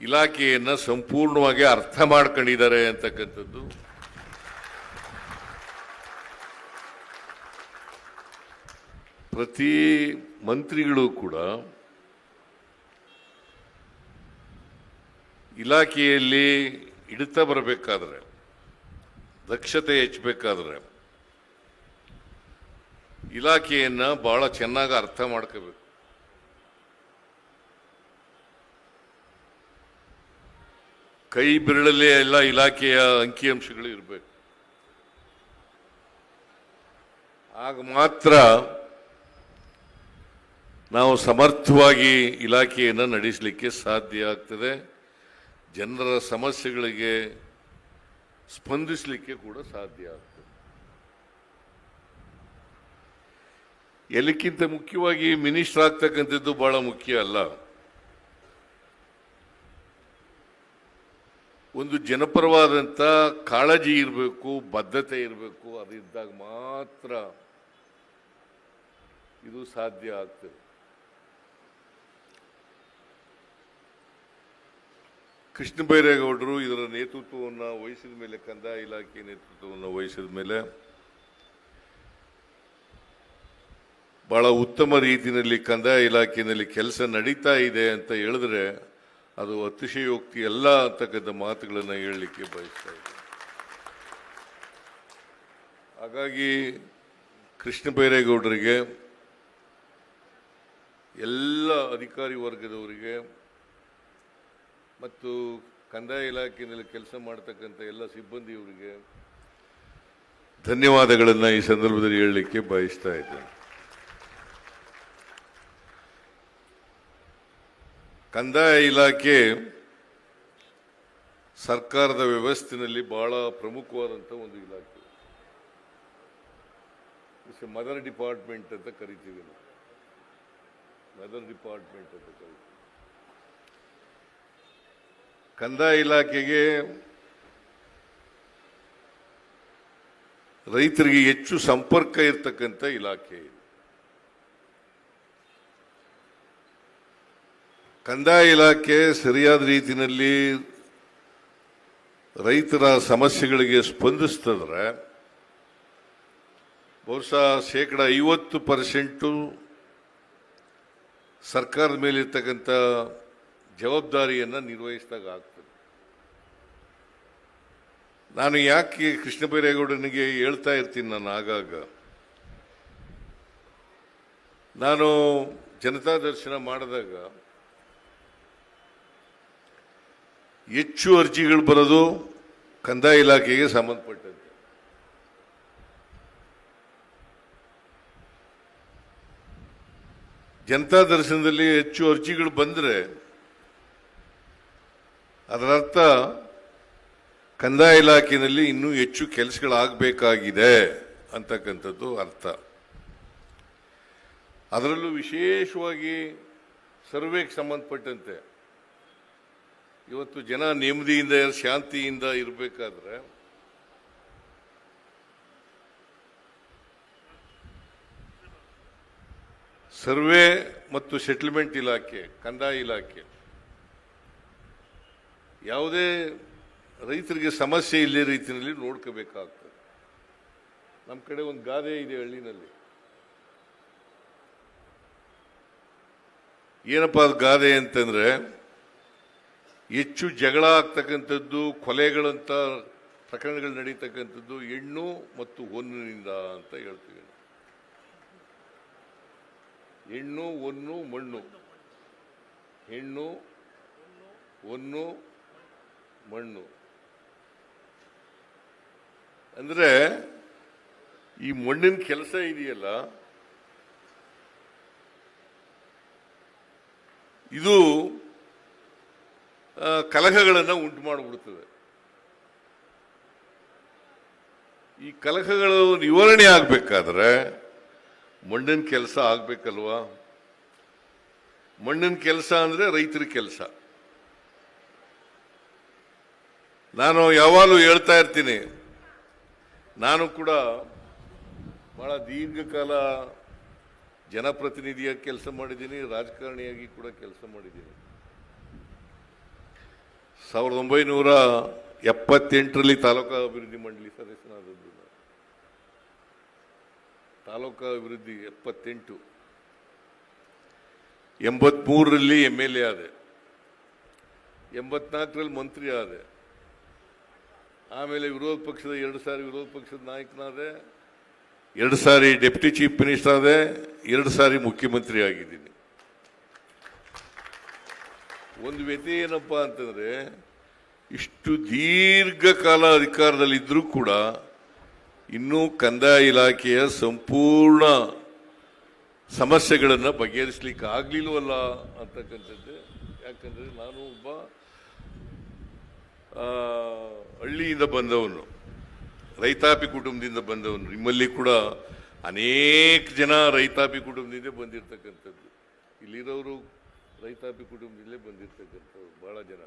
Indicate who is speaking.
Speaker 1: ಇಲಾಖೆಯನ್ನ ಸಂಪೂರ್ಣವಾಗಿ ಅರ್ಥ ಮಾಡ್ಕೊಂಡಿದ್ದಾರೆ ಅಂತಕ್ಕಂಥದ್ದು. ಪ್ರತಿ ಮಂತ್ರಿಗಳು ಕೂಡ ಇಲಾಖೆಯಲ್ಲಿ ಹಿಡಿತ ಬರಬೇಕಾದ್ರೆ, ದಕ್ಷತೆ ಹೆಚ್ಚಬೇಕಾದ್ರೆ, ಇಲಾಖೆಯನ್ನು ಬಹಳ ಚೆನ್ನಾಗಿ ಅರ್ಥ ಮಾಡ್ಕೋಬೇಕು. ಕೈ ಬಿರಳಲ್ಲೇ ಎಲ್ಲ ಇಲಾಖೆಯ ಅಂಕಿಅಂಶಗಳು ಇರಬೇಕು. ಆಗ ಮಾತ್ರ ನಾವು ಸಮರ್ಥವಾಗಿ ಇಲಾಖೆಯನ್ನು ನಡೆಸಲಿಕ್ಕೆ ಸಾಧ್ಯ ಆಗ್ತದೆ. ಜನರ ಸಮಸ್ಯೆಗಳಿಗೆ ಸ್ಪಂದಿಸಲಿಕ್ಕೆ ಕೂಡ ಸಾಧ್ಯ ಆಗ್ತದೆ. ಎಲ್ಲಕ್ಕಿಂತ ಮುಖ್ಯವಾಗಿ ಮಿನಿಸ್ಟರ್ ಆಗ್ತಕ್ಕಂಥದ್ದು ಬಹಳ ಮುಖ್ಯ ಅಲ್ಲ. ಒಂದು ಜನಪರವಾದಂಥ ಕಾಳಜಿ ಇರಬೇಕು, ಬದ್ಧತೆ ಇರಬೇಕು ಅದಿದ್ದಾಗ ಮಾತ್ರ ಇದು ಸಾಧ್ಯ ಆಗ್ತದೆ. ಕೃಷ್ಣ ಬೈರೇಗೌಡರು ಇದರ ನೇತೃತ್ವವನ್ನು ವಹಿಸಿದ ಮೇಲೆ, ಕಂದಾಯ ಇಲಾಖೆ ನೇತೃತ್ವವನ್ನು ವಹಿಸಿದ ಮೇಲೆ ಬಹಳ ಉತ್ತಮ ರೀತಿಯಲ್ಲಿ ಕಂದಾಯ ಇಲಾಖೆಯಲ್ಲಿ ಕೆಲಸ ನಡೀತಾ ಇದೆ ಅಂತ ಹೇಳಿದ್ರೆ ಅದು ಅತಿಶಯೋಕ್ತಿ ಎಲ್ಲ ಅಂತಕ್ಕಂಥ ಮಾತುಗಳನ್ನು ಹೇಳಲಿಕ್ಕೆ ಬಯಸ್ತಾ ಇದ್ದೆ. ಹಾಗಾಗಿ ಕೃಷ್ಣ ಬೈರೇಗೌಡರಿಗೆ, ಎಲ್ಲ ಅಧಿಕಾರಿ ವರ್ಗದವರಿಗೆ ಮತ್ತು ಕಂದಾಯ ಇಲಾಖೆಯಲ್ಲಿ ಕೆಲಸ ಮಾಡ್ತಕ್ಕಂಥ ಎಲ್ಲ ಸಿಬ್ಬಂದಿಯವರಿಗೆ ಧನ್ಯವಾದಗಳನ್ನು ಈ ಸಂದರ್ಭದಲ್ಲಿ ಹೇಳಲಿಕ್ಕೆ ಬಯಸ್ತಾ ಇದ್ದೇನೆ. ಕಂದಾಯ ಇಲಾಖೆ ಸರ್ಕಾರದ ವ್ಯವಸ್ಥೆಯಲ್ಲಿ ಬಹಳ ಪ್ರಮುಖವಾದಂಥ ಒಂದು ಇಲಾಖೆ. ಮದರ್ ಡಿಪಾರ್ಟ್ಮೆಂಟ್ ಅಂತ ಕರಿತೀವಿ ನಾವು. ಮದರ್ ಡಿಪಾರ್ಟ್ಮೆಂಟ್ ಅಂತ ಕರಿತೀವಿ. ಕಂದಾಯ ಇಲಾಖೆಗೆ ರೈತರಿಗೆ ಹೆಚ್ಚು ಸಂಪರ್ಕ ಇರತಕ್ಕಂಥ ಇಲಾಖೆ ಇದು. ಕಂದಾಯ ಇಲಾಖೆ ಸರಿಯಾದ ರೀತಿಯಲ್ಲಿ ರೈತರ ಸಮಸ್ಯೆಗಳಿಗೆ ಸ್ಪಂದಿಸ್ತಂದ್ರೆ ಬಹುಶಃ ಶೇಕಡ ಐವತ್ತು ಪರ್ಸೆಂಟು ಸರ್ಕಾರದ ಮೇಲಿರ್ತಕ್ಕಂಥ ಜವಾಬ್ದಾರಿಯನ್ನು ನಿರ್ವಹಿಸಿದಾಗ ಆಗ್ತದೆ. ನಾನು ಯಾಕೆ ಕೃಷ್ಣ ಬೈರೇಗೌಡನಿಗೆ ಹೇಳ್ತಾ ಇರ್ತೀನಿ ನಾನು ಆಗಾಗ. ನಾನು ಜನತಾ ದರ್ಶನ ಮಾಡಿದಾಗ ಹೆಚ್ಚು ಅರ್ಜಿಗಳು ಬರೋದು ಕಂದಾಯ ಇಲಾಖೆಗೆ ಸಂಬಂಧಪಟ್ಟಂತೆ. ಜನತಾ ದರ್ಶನದಲ್ಲಿ ಹೆಚ್ಚು ಅರ್ಜಿಗಳು ಬಂದರೆ ಅದರರ್ಥ ಕಂದಾಯ ಇಲಾಖೆಯಲ್ಲಿ ಇನ್ನೂ ಹೆಚ್ಚು ಕೆಲಸಗಳಾಗಬೇಕಾಗಿದೆ ಅಂತಕ್ಕಂಥದ್ದು ಅರ್ಥ. ಅದರಲ್ಲೂ ವಿಶೇಷವಾಗಿ ಸರ್ವೆಗೆ ಸಂಬಂಧಪಟ್ಟಂತೆ ಇವತ್ತು ಜನ ನೆಮ್ಮದಿಯಿಂದ, ಶಾಂತಿಯಿಂದ ಇರಬೇಕಾದ್ರೆ ಸರ್ವೆ ಮತ್ತು ಸೆಟಲ್ಮೆಂಟ್ ಇಲಾಖೆ, ಕಂದಾಯ ಇಲಾಖೆ, ಯಾವುದೇ ರೈತರಿಗೆ ಸಮಸ್ಯೆ ಇಲ್ಲೇ ರೀತಿಯಲ್ಲಿ ನೋಡ್ಕೋಬೇಕಾಗ್ತದೆ. ನಮ್ಮ ಕಡೆ ಒಂದು ಗಾದೆ ಇದೆ ಹಳ್ಳಿನಲ್ಲಿ. ಏನಪ್ಪ ಅದು ಗಾದೆ ಅಂತಂದ್ರೆ ಹೆಚ್ಚು ಜಗಳ ಆಗ್ತಕ್ಕಂಥದ್ದು ಕೊಲೆಗಳಂಥ ಪ್ರಕರಣಗಳು ನಡೀತಕ್ಕಂಥದ್ದು ಹೆಣ್ಣು ಮತ್ತು ಹೊನ್ನಿನಿಂದ ಅಂತ ಹೇಳ್ತೀವಿ. ಹೆಣ್ಣು ಒನ್ನು ಮಣ್ಣು. ಹೆಣ್ಣು ಒನ್ನು ಮಣ್ಣು. ಅಂದರೆ ಈ ಮಣ್ಣಿನ ಕೆಲಸ ಇದೆಯಲ್ಲ? ಇದು ಕಲಹಗಳನ್ನು ಉಂಟು ಮಾಡಿಬಿಡ್ತದೆ. ಈ ಕಲಹಗಳು ನಿವಾರಣೆ ಆಗಬೇಕಾದ್ರೆ ಮಣ್ಣಿನ ಕೆಲಸ ಆಗಬೇಕಲ್ವಾ? ಮಣ್ಣಿನ ಕೆಲಸ ಅಂದರೆ ರೈತರ ಕೆಲಸ. ನಾನು ಯಾವಾಗಲೂ ಹೇಳ್ತಾ ಇರ್ತೀನಿ, ನಾನು ಕೂಡ ಬಹಳ ದೀರ್ಘಕಾಲ ಜನಪ್ರತಿನಿಧಿಯಾಗಿ ಕೆಲಸ ಮಾಡಿದ್ದೀನಿ, ರಾಜಕಾರಣಿಯಾಗಿ ಕೂಡ ಕೆಲಸ ಮಾಡಿದ್ದೀನಿ. ಸಾವಿರದ ಒಂಬೈನೂರ ಎಪ್ಪತ್ತೆಂಟರಲ್ಲಿ ತಾಲೂಕಾ ಅಭಿವೃದ್ಧಿ ಮಂಡಳಿ ಸದಸ್ಯನಾದದ್ದು ತಾಲೂಕು ಅಭಿವೃದ್ಧಿ ಎಪ್ಪತ್ತೆಂಟು. ಎಂಬತ್ಮೂರರಲ್ಲಿ ಎಂ ಎಲ್ ಎ ಆದೆ. ಎಂಬತ್ನಾಲ್ಕರಲ್ಲಿ ಮಂತ್ರಿ ಆದೆ. ಆಮೇಲೆ ವಿರೋಧ ಪಕ್ಷದ ಎರಡು ಸಾರಿ ವಿರೋಧ ಪಕ್ಷದ ನಾಯಕನಾದೆ. ಎರಡು ಸಾರಿ ಡೆಪ್ಟಿ ಚೀಫ್ ಮಿನಿಸ್ಟರ್ ಆದೆ. ಎರಡು ಸಾರಿ ಮುಖ್ಯಮಂತ್ರಿ ಆಗಿದ್ದೀನಿ. ಒಂದು ವ್ಯತೆ ಏನಪ್ಪ ಅಂತಂದ್ರೆ, ಇಷ್ಟು ದೀರ್ಘಕಾಲ ಅಧಿಕಾರದಲ್ಲಿದ್ದರೂ ಕೂಡ ಇನ್ನೂ ಕಂದಾಯ ಇಲಾಖೆಯ ಸಂಪೂರ್ಣ ಸಮಸ್ಯೆಗಳನ್ನು ಬಗೆಹರಿಸಲಿಕ್ಕೆ ಆಗ್ಲಿಲ್ವಲ್ಲ ಅಂತಕ್ಕಂಥದ್ದು. ಯಾಕಂದರೆ ನಾನು ಒಬ್ಬ ಹಳ್ಳಿಯಿಂದ ಬಂದವನು, ರೈತಾಪಿ ಕುಟುಂಬದಿಂದ ಬಂದವನು. ನಿಮ್ಮಲ್ಲಿ ಕೂಡ ಅನೇಕ ಜನ ರೈತಾಪಿ ಕುಟುಂಬದಿಂದ ಬಂದಿರತಕ್ಕಂಥದ್ದು. ಇಲ್ಲಿರೋರು ರೈತಾಪಿ ಕುಟುಂಬದಲ್ಲೇ ಬಂದಿರತಕ್ಕಂಥವ್ರು ಭಾಳ ಜನ.